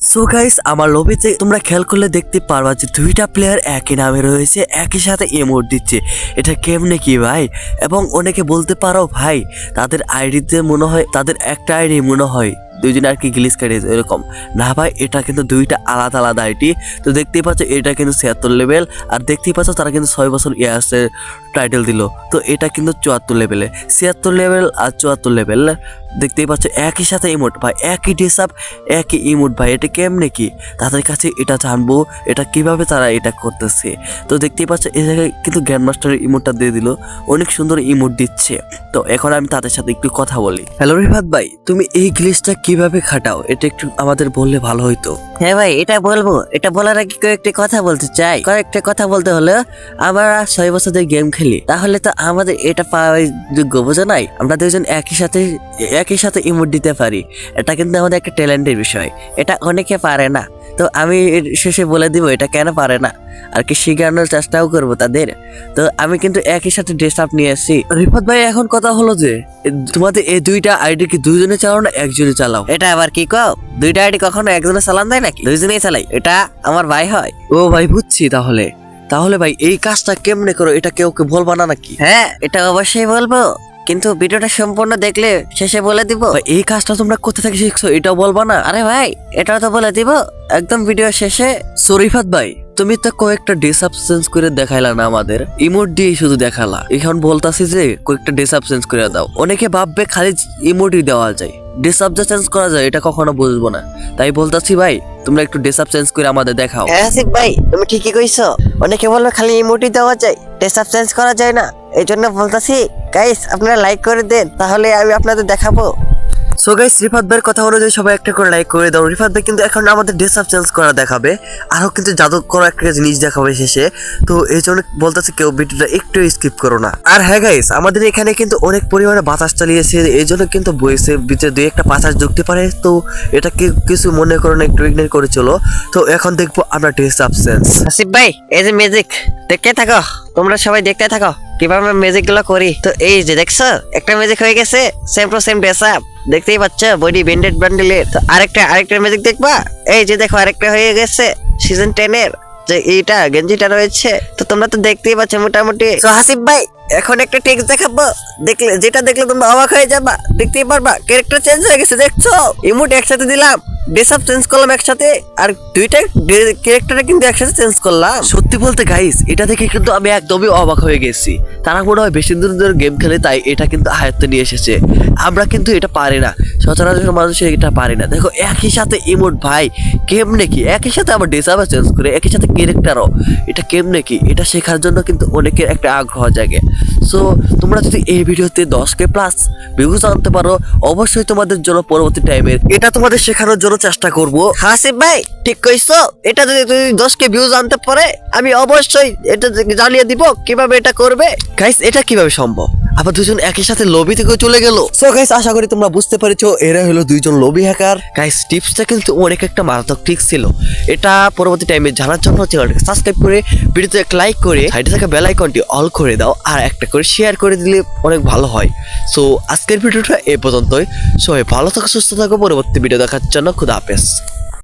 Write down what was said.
So guys আমার লবিতে তোমরা খেয়াল করলে দেখতে পারবা যে দুইটা প্লেয়ার একই নামে রয়েছে, একই সাথে ইমোট দিচ্ছে। এটা কেমনে কি ভাই? এবং অনেকে বলতে পারো, ভাই, তাদের আইডিতে মনে হয়, তাদের একটা আইডি মনে হয়। দুইজনে আর কি গ্লিস কাটিয়েছে এরকম। না ভাই, এটা কিন্তু দুইটা আলাদা আলাদা আইডি তো দেখতেই পাচ্ছ, এটা কিন্তু ছিয়াত্তর লেভেল আর দেখতেই পাচ্ছ তারা কিন্তু ছয় বছর ইয়ার্সের টাইটেল দিল। তো এটা কিন্তু চুয়াত্তর লেভেলে ছিয়াত্তর লেভেল আর চুয়াত্তর লেভেল দেখতেই পাচ্ছ, একই সাথে ইমোট ভাই, একই ড্রেস আপ একই ইমোট ভাই, এটা কেমনে কি? তাদের কাছে এটা জানব, এটা কীভাবে তারা এটা করতেছে? তো দেখতেই পাচ্ছ এই জায়গায় কিন্তু গ্র্যান্ড মাস্টারের ইমোটটা দিয়ে দিল, অনেক সুন্দর ইমোট দিচ্ছে। তো এখন আমি তাদের সাথে একটু কথা বলি। হ্যালো রিফাত ভাই, তুমি এই গ্লিচটা কীভাবে খাটাও? এটা একটু আমাদের বললে ভালো হইতো। হ্যাঁ ভাই, এটা বলব। এটা বলার আগে কয়েকটি কথা বলতে চাই। কয়েকটা কথা বলতে হলে আমরা ছয় বছর ধরে গেম খেলি। তাহলে তো আমাদের এটা পাওয়ার যোগ্য, বোঝো নাই? আমরা দুজন একই সাথে একই সাথে ইমোট দিতে পারি। এটা কিন্তু আমাদের একটা ট্যালেন্টের বিষয়। এটা অনেকে পারে না। তো আমি শেষে বলে দিব, এটা কেন পারে না? আর কি শিখানোর চেষ্টাও করব তাদের। তো আমি কিন্তু একই সাথে ড্রেস আপ নিয়ে এসেছি রিফাত ভাই এখন কথা হলো যে তোমাদের এই দুইটা আইডি কি দুইজনে চালাও না একজনে চালাও? এটা আবার কি কও? দুইটা আইডি কখনো একজনে চালান দেয় নাকি? দুইজনেই চালাই। এটা আমার ভাই হয়। ও ভাই বুঝছি তাহলে। তাহলে ভাই এই কাজটা কেমনে করো? এটা কেউ কে বলবা না নাকি? হ্যাঁ এটা অবশ্যই বলব। কিন্তু ভিডিওটা সম্পূর্ণ দেখলে শেষে বলে দিব। এই কাজটা তোমরা কোথা থেকে শিখছো? এটাও বলবা না? আরে ভাই এটাও তো বলে দিব। একদম ভিডিও শেষে। সরিফাত ভাই তুমি তো কয়েকটা ড্রেস চেঞ্জ করে দেখাইলা না আমাদের। ইমোট দিয়ে শুধু দেখালা। এখন বলতাছি যে, কয়েকটা ড্রেস চেঞ্জ করে দাও। অনেকে ভাববে খালি ইমোটই দেওয়া যায়। ড্রেস চেঞ্জ করা যায়, এটা কখনো বুঝব না। তাই বলতাছি, ভাই, তোমরা একটু ড্রেস চেঞ্জ করে আমাদের দেখাও। হ্যাঁ আসিফ ভাই, তুমি ঠিকই কইছো। অনেকে বলবে খালি ইমোটি দেওয়া যায় ডেসআপ চেঞ্জ করা যায় না। এই জন্য বলতাছি গাইস আপনারা লাইক করে দেন, তাহলে আমি আপনাদের দেখাবো। সো গাইস রিফাত ভাইয়ের কথা অনুযায়ী সবাই একটা করে লাইক করে দাও রিফাত ভাই কিন্তু এখন আমাদের ড্রেস আপ চেঞ্জ করা দেখাবে, আরও কিন্তু জাদু করা একটা জিনিস দেখাবে শেষে। তো এই জন্য বলতেছে কেউ ভিডিওটা একটু স্কিপ করো না। আর হ্যাঁ গাইস আমাদের এখানে কিন্তু অনেক পরিমাণে বাতাস চালিয়েছে, এই জন্য কিন্তু বইসে ভিতরে দুই একটা বাতাস ঢুকতে পারে। তো এটা কিছু মনে করো না, একটু ইগনোর করে চলো। তো এখন দেখব আমরা ড্রেস আপ চেঞ্জ আসিফ ভাই, এই যে ম্যাজিক দেখতে থাকো, তোমরা সবাই দেখতে থাকো, কীভাবে ম্যাজিকগুলো করি। তো এই যে দেখছ, একটা ম্যাজিক হয়ে গেছে same to same dress up দেখতেই পাচ্ছ, বডি বেন্ডেড ব্যান্ডেলের আরেকটা আরেকটা ম্যাজিক দেখবা? এই যে দেখো, আরেকটা হয়ে গেছে সিজন টেনের যে এইটা, গেঞ্জিটা রয়েছে। তো তোমরা তো দেখতেই পাচ্ছ মোটামুটি। হাসিফ ভাই এখন একটা টেক্স দেখাবো। দেখলে, যেটা দেখলে তোমরা অবাক হয়ে যাবা, দেখতেই পারবা ক্যারেক্টার চেঞ্জ হয়ে গেছে, দেখছ? ইমোট একসাথে দিলাম ড্রেস আপ চেঞ্জ করলাম একসাথে, আর দুইটা ক্যারেক্টারে কিন্তু একসাথে চেঞ্জ করলাম। সত্যি বলতে গাইস এটা দেখে কিন্তু আমি একদমই অবাক হয়ে গেছি। তারা মনে হয় বেশি দিন ধরে গেম খেলে, তাই এটা কিন্তু আয়ত্তে নিয়ে এসেছে। আমরা কিন্তু এটা পারি না। সচরাচর মানুষ এটা পারি না। দেখো, একই সাথে ইমোট ভাই, কেমনে কি? একই সাথে আবার ডেসাবা চেঞ্জ করে, একই সাথে ক্যারেক্টারও এটা কেমনে কি? এটা শেখার জন্য কিন্তু অনেকের একটা আগ্রহ জাগে। সো তোমরা যদি এই ভিডিওতে দশ কে প্লাস ভিউজ আনতে পারো, অবশ্যই তোমাদের জন্য পরবর্তী টাইমের এটা তোমাদের শেখানোর জন্য চেষ্টা করব। হাসিফ ভাই, ঠিক কইছো? এটা যদি তুমি দশকে ভিউজ আনতে পারে, আমি অবশ্যই এটা জানিয়ে দিব কীভাবে এটা করবে। গাইস এটা কীভাবে সম্ভব? আবার দুজন একই সাথে লবি থেকে চলে গেল। সো গাইস আশা করি তোমরা বুঝতে পেরেছ এরা হলো দুইজন লবি হ্যাকার গাইস টিপসটা কিন্তু অনেক একটা মারাত্মক ঠিক ছিল। এটা পরবর্তী টাইমে জানার জন্য চ্যানেলটাকে সাবস্ক্রাইব করে ভিডিওতে একটা লাইক করে সাইডে থাকা বেল আইকনটি অল করে দাও আর একটা করে শেয়ার করে দিলে অনেক ভালো হয়। সো আজকের ভিডিওটা এ পর্যন্তই। সবাই ভালো থাকো সুস্থ থাকো। পরবর্তী ভিডিও দেখার জন্য খুদা হাফেজ।